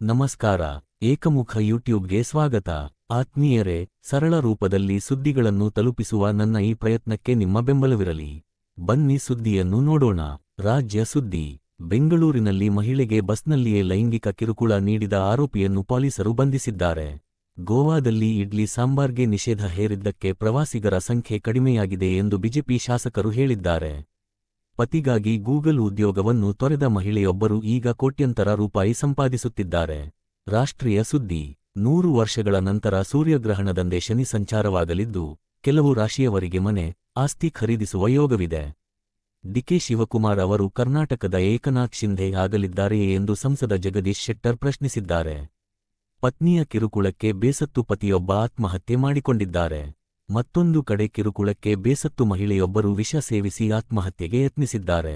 ನಮಸ್ಕಾರ, ಏಕಮುಖ ಯೂಟ್ಯೂಬ್ಗೆ ಸ್ವಾಗತ. ಆತ್ಮೀಯರೇ, ಸರಳ ರೂಪದಲ್ಲಿ ಸುದ್ದಿಗಳನ್ನು ತಲುಪಿಸುವ ನನ್ನ ಈ ಪ್ರಯತ್ನಕ್ಕೆ ನಿಮ್ಮ ಬೆಂಬಲವಿರಲಿ. ಬನ್ನಿ ಸುದ್ದಿಯನ್ನು ನೋಡೋಣ. ರಾಜ್ಯ ಸುದ್ದಿ. ಬೆಂಗಳೂರಿನಲ್ಲಿ ಮಹಿಳೆಗೆ ಬಸ್ನಲ್ಲಿಯೇ ಲೈಂಗಿಕ ಕಿರುಕುಳ ನೀಡಿದ ಆರೋಪಿಯನ್ನು ಪೊಲೀಸರು ಬಂಧಿಸಿದ್ದಾರೆ. ಗೋವಾದಲ್ಲಿ ಇಡ್ಲಿ ಸಾಂಬಾರ್ಗೆ ನಿಷೇಧ ಹೇರಿದ್ದಕ್ಕೆ ಪ್ರವಾಸಿಗರ ಸಂಖ್ಯೆ ಕಡಿಮೆಯಾಗಿದೆ ಎಂದು ಬಿಜೆಪಿ ಶಾಸಕರು ಹೇಳಿದ್ದಾರೆ. ಪತಿಗಾಗಿ ಗೂಗಲ್ ಉದ್ಯೋಗವನ್ನು ತೊರೆದ ಮಹಿಳೆಯೊಬ್ಬರು ಈಗ ಕೋಟ್ಯಂತರ ರೂಪಾಯಿ ಸಂಪಾದಿಸುತ್ತಿದ್ದಾರೆ. ರಾಷ್ಟ್ರೀಯ ಸುದ್ದಿ. ನೂರು ವರ್ಷಗಳ ನಂತರ ಸೂರ್ಯಗ್ರಹಣದಂದೇ ಶನಿ ಸಂಚಾರವಾಗಲಿದ್ದು, ಕೆಲವು ರಾಶಿಯವರಿಗೆ ಮನೆ, ಆಸ್ತಿ ಖರೀದಿಸುವ ಯೋಗವಿದೆ. ಡಿಕೆ ಶಿವಕುಮಾರ್ ಅವರು ಕರ್ನಾಟಕದ ಏಕನಾಥ್ ಶಿಂಧೆ ಆಗಲಿದ್ದಾರೆಯೇ ಎಂದು ಸಂಸದ ಜಗದೀಶ್ ಶೆಟ್ಟರ್ ಪ್ರಶ್ನಿಸಿದ್ದಾರೆ. ಪತ್ನಿಯ ಕಿರುಕುಳಕ್ಕೆ ಬೇಸತ್ತು ಪತಿಯೊಬ್ಬ ಆತ್ಮಹತ್ಯೆ ಮಾಡಿಕೊಂಡಿದ್ದಾರೆ. ಮತ್ತೊಂದು ಕಡೆ ಕಿರುಕುಳಕ್ಕೆ ಬೇಸತ್ತು ಮಹಿಳೆಯೊಬ್ಬರು ವಿಷ ಸೇವಿಸಿ ಆತ್ಮಹತ್ಯೆಗೆ ಯತ್ನಿಸಿದ್ದಾರೆ.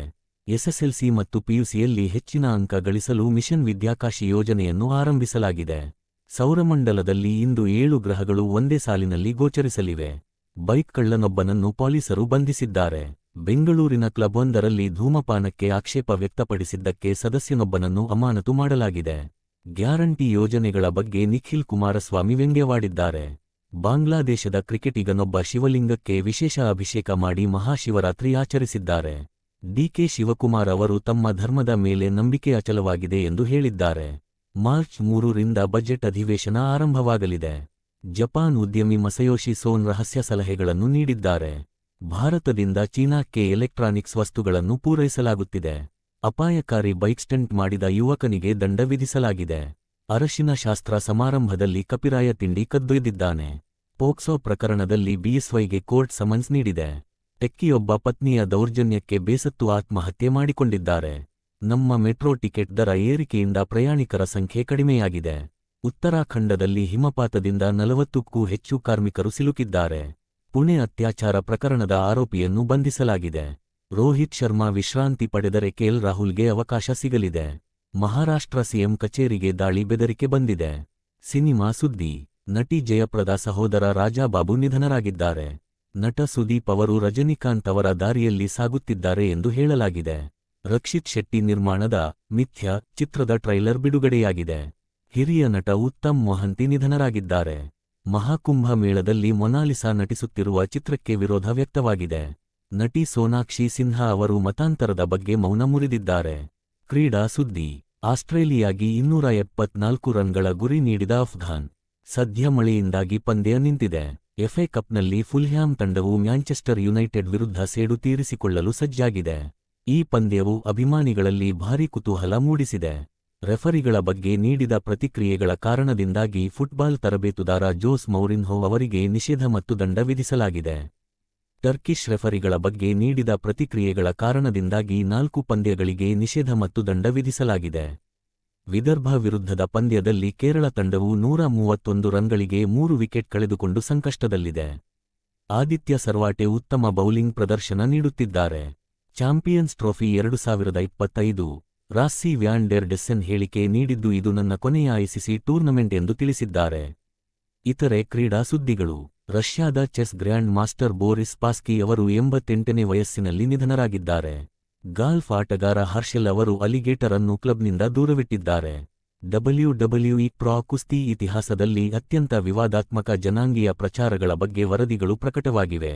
ಎಸ್ಎಸ್ಎಲ್ಸಿ ಮತ್ತು ಪಿಯುಸಿಯಲ್ಲಿ ಹೆಚ್ಚಿನ ಅಂಕ ಗಳಿಸಲು ಮಿಷನ್ ವಿದ್ಯಾಕಾಶಿ ಯೋಜನೆಯನ್ನು ಆರಂಭಿಸಲಾಗಿದೆ. ಸೌರಮಂಡಲದಲ್ಲಿ ಇಂದು ಏಳು ಗ್ರಹಗಳು ಒಂದೇ ಸಾಲಿನಲ್ಲಿ ಗೋಚರಿಸಲಿವೆ. ಬೈಕ್ ಕಳ್ಳನೊಬ್ಬನನ್ನು ಪೊಲೀಸರು ಬಂಧಿಸಿದ್ದಾರೆ. ಬೆಂಗಳೂರಿನ ಕ್ಲಬ್ವೊಂದರಲ್ಲಿ ಧೂಮಪಾನಕ್ಕೆ ಆಕ್ಷೇಪ ವ್ಯಕ್ತಪಡಿಸಿದ್ದಕ್ಕೆ ಸದಸ್ಯನೊಬ್ಬನನ್ನು ಅಮಾನತು ಮಾಡಲಾಗಿದೆ. ಗ್ಯಾರಂಟಿ ಯೋಜನೆಗಳ ಬಗ್ಗೆ ನಿಖಿಲ್ ಕುಮಾರಸ್ವಾಮಿ ವ್ಯಂಗ್ಯವಾಡಿದ್ದಾರೆ. ಬಾಂಗ್ಲಾದೇಶದ ಕ್ರಿಕೆಟಿಗನೊಬ್ಬ ಶಿವಲಿಂಗಕ್ಕೆ ವಿಶೇಷ ಅಭಿಷೇಕ ಮಾಡಿ ಮಹಾಶಿವರಾತ್ರಿ ಆಚರಿಸಿದ್ದಾರೆ. ಡಿಕೆ ಶಿವಕುಮಾರ್ ಅವರು ತಮ್ಮ ಧರ್ಮದ ಮೇಲೆ ನಂಬಿಕೆ ಅಚಲವಾಗಿದೆ ಎಂದು ಹೇಳಿದ್ದಾರೆ. ಮಾರ್ಚ್ ಮೂರರಿಂದ ಬಜೆಟ್ ಅಧಿವೇಶನ ಆರಂಭವಾಗಲಿದೆ. ಜಪಾನ್ ಉದ್ಯಮಿ ಮಸಯೋಶಿ ಸೋನ್ ರಹಸ್ಯ ಸಲಹೆಗಳನ್ನು ನೀಡಿದ್ದಾರೆ. ಭಾರತದಿಂದ ಚೀನಾಕ್ಕೆ ಎಲೆಕ್ಟ್ರಾನಿಕ್ಸ್ ವಸ್ತುಗಳನ್ನು ಪೂರೈಸಲಾಗುತ್ತಿದೆ. ಅಪಾಯಕಾರಿ ಬೈಕ್ ಸ್ಟಂಟ್ ಮಾಡಿದ ಯುವಕನಿಗೆ ದಂಡ ವಿಧಿಸಲಾಗಿದೆ. ಅರಶಿನ ಶಾಸ್ತ್ರ ಸಮಾರಂಭದಲ್ಲಿ ಕಪಿರಾಯ ತಿಂಡಿ ಕದ್ದೊಯ್ದಿದ್ದಾನೆ. ಪೋಕ್ಸೋ ಪ್ರಕರಣದಲ್ಲಿ ಬಿಎಸ್ವೈಗೆ ಕೋರ್ಟ್ ಸಮನ್ಸ್ ನೀಡಿದೆ. ಟೆಕ್ಕಿಯೊಬ್ಬ ಪತ್ನಿಯ ದೌರ್ಜನ್ಯಕ್ಕೆ ಬೇಸತ್ತು ಆತ್ಮಹತ್ಯೆ ಮಾಡಿಕೊಂಡಿದ್ದಾರೆ. ನಮ್ಮ ಮೆಟ್ರೋ ಟಿಕೆಟ್ ದರ ಏರಿಕೆಯಿಂದ ಪ್ರಯಾಣಿಕರ ಸಂಖ್ಯೆ ಕಡಿಮೆಯಾಗಿದೆ. ಉತ್ತರಾಖಂಡದಲ್ಲಿ ಹಿಮಪಾತದಿಂದ ನಲವತ್ತಕ್ಕೂ ಹೆಚ್ಚು ಕಾರ್ಮಿಕರು ಸಿಲುಕಿದ್ದಾರೆ. ಪುಣೆ ಅತ್ಯಾಚಾರ ಪ್ರಕರಣದ ಆರೋಪಿಯನ್ನು ಬಂಧಿಸಲಾಗಿದೆ. ರೋಹಿತ್ ಶರ್ಮಾ ವಿಶ್ರಾಂತಿ ಪಡೆದರೆ ಕೆಎಲ್ ರಾಹುಲ್ಗೆ ಅವಕಾಶ ಸಿಗಲಿದೆ. ಮಹಾರಾಷ್ಟ್ರ ಸಿಎಂ ಕಚೇರಿಗೆ ದಾಳಿ ಬೆದರಿಕೆ ಬಂದಿದೆ. ಸಿನಿಮಾ ಸುದ್ದಿ, ನಟಿ ಜಯಪ್ರದ ಸಹೋದರ ರಾಜಾಬಾಬು ನಿಧನರಾಗಿದ್ದಾರೆ. ನಟ ಸುದೀಪ್ ಅವರು ರಜನಿಕಾಂತ್ ಅವರ ದಾರಿಯಲ್ಲಿ ಸಾಗುತ್ತಿದ್ದಾರೆ ಎಂದು ಹೇಳಲಾಗಿದೆ. ರಕ್ಷಿತ್ ಶೆಟ್ಟಿ ನಿರ್ಮಾಣದ ಮಿಥ್ಯ ಚಿತ್ರದ ಟ್ರೈಲರ್ ಬಿಡುಗಡೆಯಾಗಿದೆ. ಹಿರಿಯ ನಟ ಉತ್ತಮ್ ಮೊಹಂತಿ ನಿಧನರಾಗಿದ್ದಾರೆ. ಮಹಾಕುಂಭ ಮೇಳದಲ್ಲಿ ಮೊನಾಲಿಸಾ ನಟಿಸುತ್ತಿರುವ ಚಿತ್ರಕ್ಕೆ ವಿರೋಧ ವ್ಯಕ್ತವಾಗಿದೆ. ನಟಿ ಸೋನಾಕ್ಷಿ ಸಿನ್ಹಾ ಅವರು ಮತಾಂತರದ ಬಗ್ಗೆ ಮೌನ ಮುರಿದಿದ್ದಾರೆ. ಕ್ರೀಡಾ ಸುದ್ದಿ. ಆಸ್ಟ್ರೇಲಿಯಾಗಿ ಇನ್ನೂರ ಎಪ್ಪತ್ನಾಲ್ಕು ರನ್ಗಳ ಗುರಿ ನೀಡಿದ ಅಫ್ಘಾನ್, ಸದ್ಯ ಮಳೆಯಿಂದಾಗಿ ಪಂದ್ಯ ನಿಂತಿದೆ. ಎಫ್ಎ ಕಪ್ನಲ್ಲಿ ಫುಲ್ಹ್ಯಾಮ್ ತಂಡವು ಮ್ಯಾಂಚೆಸ್ಟರ್ ಯುನೈಟೆಡ್ ವಿರುದ್ಧ ಸೇಡು ತೀರಿಸಿಕೊಳ್ಳಲು ಸಜ್ಜಾಗಿದೆ. ಈ ಪಂದ್ಯವು ಅಭಿಮಾನಿಗಳಲ್ಲಿ ಭಾರೀ ಕುತೂಹಲ ಮೂಡಿಸಿದೆ. ರೆಫರಿಗಳ ಬಗ್ಗೆ ನೀಡಿದ ಪ್ರತಿಕ್ರಿಯೆಗಳ ಕಾರಣದಿಂದಾಗಿ ಫುಟ್ಬಾಲ್ ತರಬೇತುದಾರ ಜೋಸ್ ಮೌರಿನ್ಹೋ ಅವರಿಗೆ ನಿಷೇಧ ಮತ್ತು ದಂಡ ವಿಧಿಸಲಾಗಿದೆ. ಟರ್ಕಿಶ್ ರೆಫರಿಗಳ ಬಗ್ಗೆ ನೀಡಿದ ಪ್ರತಿಕ್ರಿಯೆಗಳ ಕಾರಣದಿಂದಾಗಿ ನಾಲ್ಕು ಪಂದ್ಯಗಳಿಗೆ ನಿಷೇಧ ಮತ್ತು ದಂಡ ವಿಧಿಸಲಾಗಿದೆ. ವಿದರ್ಭ ವಿರುದ್ಧದ ಪಂದ್ಯದಲ್ಲಿ ಕೇರಳ ತಂಡವು ನೂರ ಮೂವತ್ತೊಂದು ರನ್ಗಳಿಗೆ ಮೂರು ವಿಕೆಟ್ ಕಳೆದುಕೊಂಡು ಸಂಕಷ್ಟದಲ್ಲಿದೆ. ಆದಿತ್ಯ ಸರ್ವಾಟೆ ಉತ್ತಮ ಬೌಲಿಂಗ್ ಪ್ರದರ್ಶನ ನೀಡುತ್ತಿದ್ದಾರೆ. ಚಾಂಪಿಯನ್ಸ್ ಟ್ರೋಫಿ ಎರಡು ಸಾವಿರದ ಇಪ್ಪತ್ತೈದು, ರಾಸ್ಸಿ ವ್ಯಾನ್ ಡೆರ್ ಡೆಸ್ಸೆನ್ ಹೇಳಿಕೆ ನೀಡಿದ್ದು ಇದು ನನ್ನ ಕೊನೆಯ ಐಸಿಸಿ ಟೂರ್ನಮೆಂಟ್ ಎಂದು ತಿಳಿಸಿದ್ದಾರೆ. ಇತರೆ ಕ್ರೀಡಾ ಸುದ್ದಿಗಳು. ರಷ್ಯಾದ chess grand master Boris Spassky ಅವರು ಎಂಬತ್ತೆಂಟನೇ ವಯಸ್ಸಿನಲ್ಲಿ ನಿಧನರಾಗಿದ್ದಾರೆ. ಗಾಲ್ಫ್ ಆಟಗಾರ ಹರ್ಷೆಲ್ ಅವರು ಅಲಿಗೇಟರ್ ಅನ್ನು ಕ್ಲಬ್ನಿಂದ ದೂರವಿಟ್ಟಿದ್ದಾರೆ. ಡಬ್ಲ್ಯೂ ಡಬ್ಲ್ಯೂಇ ಪ್ರಾ ಕುಸ್ತಿ ಇತಿಹಾಸದಲ್ಲಿ ಅತ್ಯಂತ ವಿವಾದಾತ್ಮಕ ಜನಾಂಗೀಯ ಪ್ರಚಾರಗಳ ಬಗ್ಗೆ ವರದಿಗಳು ಪ್ರಕಟವಾಗಿವೆ.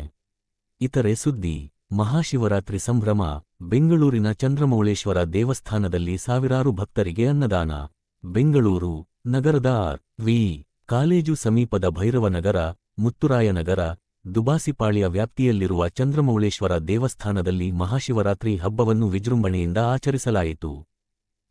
ಇತರೆ ಸುದ್ದಿ, ಮಹಾಶಿವರಾತ್ರಿ ಸಂಭ್ರಮ, ಬೆಂಗಳೂರಿನ ಚಂದ್ರಮೌಳೇಶ್ವರ ದೇವಸ್ಥಾನದಲ್ಲಿ ಸಾವಿರಾರು ಭಕ್ತರಿಗೆ ಅನ್ನದಾನ. ಬೆಂಗಳೂರು ನಗರದ ಆರ್ ವಿ ಕಾಲೇಜು ಸಮೀಪದ ಭೈರವನಗರ ಮುತ್ತುರಾಯನಗರ, ದುಬಾಸಿಪಾಳ್ಯ ವ್ಯಾಪ್ತಿಯಲ್ಲಿರುವ ಚಂದ್ರಮೌಳೇಶ್ವರ ದೇವಸ್ಥಾನದಲ್ಲಿ ಮಹಾಶಿವರಾತ್ರಿ ಹಬ್ಬವನ್ನು ವಿಜೃಂಭಣೆಯಿಂದ ಆಚರಿಸಲಾಯಿತು.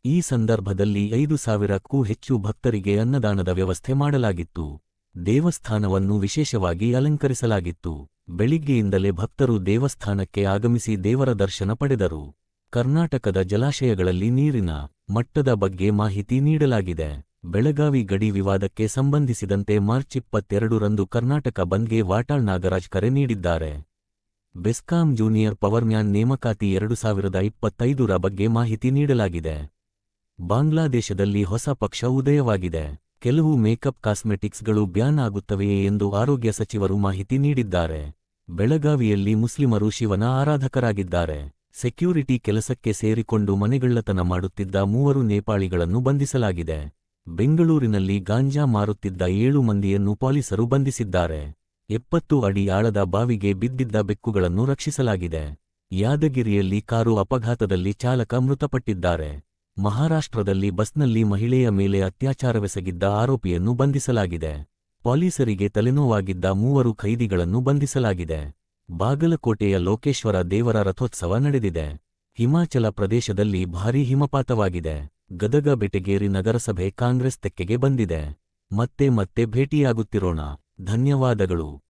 ಈ ಸಂದರ್ಭದಲ್ಲಿ ಐದು ಸಾವಿರಕ್ಕೂ ಹೆಚ್ಚು ಭಕ್ತರಿಗೆ ಅನ್ನದಾನದ ವ್ಯವಸ್ಥೆ ಮಾಡಲಾಗಿತ್ತು. ದೇವಸ್ಥಾನವನ್ನು ವಿಶೇಷವಾಗಿ ಅಲಂಕರಿಸಲಾಗಿತ್ತು. ಬೆಳಿಗ್ಗೆಯಿಂದಲೇ ಭಕ್ತರು ದೇವಸ್ಥಾನಕ್ಕೆ ಆಗಮಿಸಿ ದೇವರ ದರ್ಶನ ಪಡೆದರು. ಕರ್ನಾಟಕದ ಜಲಾಶಯಗಳಲ್ಲಿ ನೀರಿನ ಮಟ್ಟದ ಬಗ್ಗೆ ಮಾಹಿತಿ ನೀಡಲಾಗಿದೆ. ಬೆಳಗಾವಿ ಗಡಿ ವಿವಾದಕ್ಕೆ ಸಂಬಂಧಿಸಿದಂತೆ ಮಾರ್ಚ್ ಇಪ್ಪತ್ತೆರಡರಂದು ಕರ್ನಾಟಕ ಬಂದ್ಗೆ ವಾಟಾಳ್ ನಾಗರಾಜ್ ಕರೆ ನೀಡಿದ್ದಾರೆ. ಬೆಸ್ಕಾಂ ಜೂನಿಯರ್ ಪವರ್ಮ್ಯಾನ್ ನೇಮಕಾತಿ ಎರಡು ಸಾವಿರದ ಇಪ್ಪತ್ತೈದರ ಬಗ್ಗೆ ಮಾಹಿತಿ ನೀಡಲಾಗಿದೆ. ಬಾಂಗ್ಲಾದೇಶದಲ್ಲಿ ಹೊಸ ಪಕ್ಷ ಉದಯವಾಗಿದೆ. ಕೆಲವು ಮೇಕಪ್ ಕಾಸ್ಮೆಟಿಕ್ಸ್ಗಳು ಬ್ಯಾನ್ ಆಗುತ್ತವೆಯೇ ಎಂದು ಆರೋಗ್ಯ ಸಚಿವರು ಮಾಹಿತಿ ನೀಡಿದ್ದಾರೆ. ಬೆಳಗಾವಿಯಲ್ಲಿ ಮುಸ್ಲಿಮರು ಶಿವನ ಆರಾಧಕರಾಗಿದ್ದಾರೆ. ಸೆಕ್ಯೂರಿಟಿ ಕೆಲಸಕ್ಕೆ ಸೇರಿಕೊಂಡು ಮನೆಗಳ್ಳತನ ಮಾಡುತ್ತಿದ್ದ ಮೂವರು ನೇಪಾಳಿಗಳನ್ನು ಬಂಧಿಸಲಾಗಿದೆ. ಬೆಂಗಳೂರಿನಲ್ಲಿ ಗಾಂಜಾ ಮಾರುತ್ತಿದ್ದ ಏಳು ಮಂದಿಯನ್ನು ಪೊಲೀಸರು ಬಂಧಿಸಿದ್ದಾರೆ. ಎಪ್ಪತ್ತು ಅಡಿ ಆಳದ ಬಾವಿಗೆ ಬಿದ್ದಿದ್ದ ಬೆಕ್ಕುಗಳನ್ನು ರಕ್ಷಿಸಲಾಗಿದೆ. ಯಾದಗಿರಿಯಲ್ಲಿ ಕಾರು ಅಪಘಾತದಲ್ಲಿ ಚಾಲಕ ಮೃತಪಟ್ಟಿದ್ದಾರೆ. ಮಹಾರಾಷ್ಟ್ರದಲ್ಲಿ ಬಸ್ನಲ್ಲಿ ಮಹಿಳೆಯ ಮೇಲೆ ಅತ್ಯಾಚಾರವೆಸಗಿದ್ದ ಆರೋಪಿಯನ್ನು ಬಂಧಿಸಲಾಗಿದೆ. ಪೊಲೀಸರಿಗೆ ತಲೆನೋವಾಗಿದ್ದ ಮೂವರು ಖೈದಿಗಳನ್ನು ಬಂಧಿಸಲಾಗಿದೆ. ಬಾಗಲಕೋಟೆಯ ಲೋಕೇಶ್ವರ ದೇವರ ರಥೋತ್ಸವ ನಡೆದಿದೆ. ಹಿಮಾಚಲ ಪ್ರದೇಶದಲ್ಲಿ ಭಾರೀ ಹಿಮಪಾತವಾಗಿದೆ. ಗದಗ ಬೆಟಗೇರಿ ನಗರಸಭೆ ಕಾಂಗ್ರೆಸ್ ತೆಕ್ಕೆಗೆ ಬಂದಿದೆ. ಮತ್ತೆ ಮತ್ತೆ ಭೇಟಿಯಾಗುತ್ತಿರೋಣ. ಧನ್ಯವಾದಗಳು.